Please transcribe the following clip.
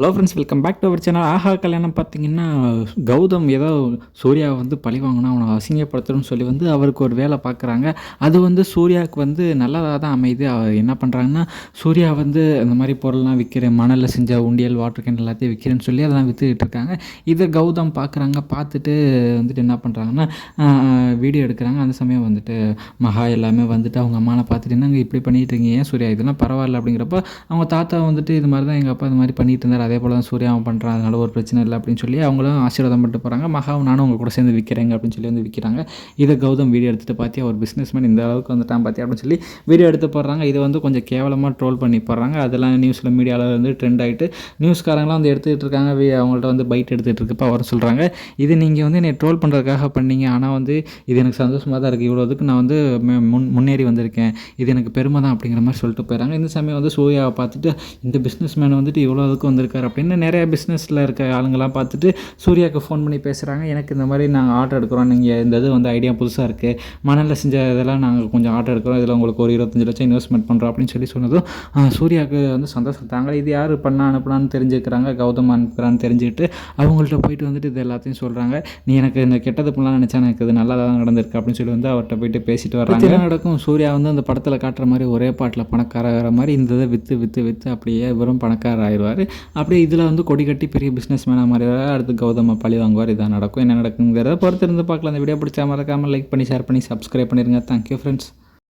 Hello friends welcome back to our channel ஆஹா கல்யாணம் பார்த்தீங்கன்னா கௌதம் ஏதோ சூர்யாவை வந்து பழி வாங்கினா அவனை அசிங்கப்படுத்தணும்னு சொல்லி வந்து அவருக்கு ஒரு வேலை பார்க்குறாங்க. அது வந்து சூர்யாவுக்கு வந்து நல்லதாக தான் அமையுது. அவர் என்ன பண்ணுறாங்கன்னா சூர்யா வந்து இந்த மாதிரி பொருள்லாம் விற்கிறேன் மணலில் செஞ்ச உண்டியல் வாட்டர் கேன் எல்லாத்தையும் விற்கிறேன்னு சொல்லி அதெல்லாம் விற்றுக்கிட்டு இருக்காங்க. இதை கௌதம் பார்க்குறாங்க. பார்த்துட்டு வந்துட்டு என்ன பண்ணுறாங்கன்னா வீடியோ எடுக்கிறாங்க. அந்த சமயம் வந்துட்டு மகா எல்லாமே வந்துட்டு அவங்க அம்மாவை பார்த்துட்டு என்னங்க இப்படி பண்ணிட்டு இருக்கீங்க? ஏன் சூர்யா இதெல்லாம் பரவாயில்ல அப்படிங்கிறப்ப அவங்க தாத்தா வந்துட்டு இது மாதிரி தான் எங்கள் அப்பா இது மாதிரி பண்ணிட்டு இருந்தார். அதே போல் தான் சூர்யாவும் பண்ணுறான் அதனால ஒரு பிரச்சனை இல்லை அப்படின்னு சொல்லி அவங்களும் ஆசீர்வாதம் பண்ணிட்டு போகிறாங்க மகாவும் நானும் அவங்க கூட சேர்ந்து விற்கிறேங்க அப்படின்னு சொல்லி வந்து விற்கிறாங்க இதை கௌதம் வீடியோ எடுத்துகிட்டு பார்த்தியா ஒரு பிஸ்னஸ் மேன் இந்த அளவுக்கு வந்துட்டான் பார்த்தியா அப்படின்னு சொல்லி வீடியோ எடுத்து போடுறாங்க. இதை வந்து கொஞ்சம் கேவலமாக ட்ரோல் பண்ணி போடுறாங்க. அதெல்லாம் நியூஸில் மீடியாவில் வந்து ட்ரெண்ட் ஆகிட்டு நியூஸ்காரங்களாம் வந்து எடுத்துகிட்டு இருக்காங்க. வி- அவங்கள்ட்ட வந்து பைட் எடுத்துகிட்டு இருக்கப்போ அவர் சொல்கிறாங்க இது நீங்கள் வந்து என்னை ட்ரோல் பண்ணுறதுக்காக பண்ணீங்க. ஆனால் வந்து இது எனக்கு சந்தோஷமாக தான் இருக்குது இவ்வளோ இதுக்கு நான் வந்து முன் முன்னேறி வந்திருக்கேன். இது எனக்கு பெருமை தான் அப்படிங்கிற மாதிரி சொல்லிட்டு போயிடுறாங்க இந்த சமயம் வந்து சூர்யாவை பார்த்துட்டு இந்த பிஸ்னஸ் மேன் வந்துட்டு இவ்வளோ இதுக்கு வந்திருக்காரு அப்படின்னு நிறைய பிஸ்னஸில் இருக்க ஆளுங்கெல்லாம் பார்த்துட்டு சூர்யாவுக்கு ஃபோன் பண்ணி பேசுகிறாங்க எனக்கு இந்த மாதிரி நாங்கள் ஆர்டர் எடுக்கிறோம். நீங்கள் இந்த இது வந்து ஐடியா புதுசாக இருக்குது மணலில் செஞ்ச இதெல்லாம் நாங்கள் கொஞ்சம் ஆர்டர் எடுக்கிறோம். இதில் உங்களுக்கு ஒரு இருபத்தஞ்சு லட்சம் இன்வெஸ்ட்மெண்ட் பண்ணுறோம் அப்படின்னு சொல்லி சொன்னதும் சூர்யாவுக்கு வந்து சந்தோஷப்பட்டாங்க இது யார் பண்ணா அனுப்புனான்னு தெரிஞ்சுக்கிறாங்க. கௌதம் அனுப்புகிறான்னு தெரிஞ்சுக்கிட்டு அவங்கள்ட்ட போயிட்டு வந்துட்டு இது எல்லாத்தையும் சொல்கிறாங்க நீ எனக்கு இந்த கெட்டது பண்ணலாம் நினச்சா எனக்கு இது நல்லா தான் நடந்திருக்கு அப்படின்னு சொல்லி வந்து அவர்கிட்ட போயிட்டு பேசிட்டு வர்றாங்க. நடக்கும்? சூர்யா வந்து அந்த படத்தில் காட்டுற மாதிரி ஒரே பாட்டில் பணக்காரங்கிற மாதிரி இந்த இதை விற்று விற்று விற்று அப்படியே வெறும் பணக்காரர் ஆயிடுவார். அப்படியே இதில் வந்து கொடி கட்டி பெரிய பிஸ்னஸ் மேனாக மாதிரி அடுத்து கௌதம பழி வாங்குவார். இதான் நடக்கும். என்ன நடக்குங்கிறத பொறுத்திருந்து பார்க்கலாம். இந்த வீடியோ பிடிச்சா மறக்காமல் லைக் பண்ணி ஷேர் பண்ணி சப்ஸ்கிரைப் பண்ணிடுங்க தேங்க்யூ ஃப்ரெண்ட்ஸ்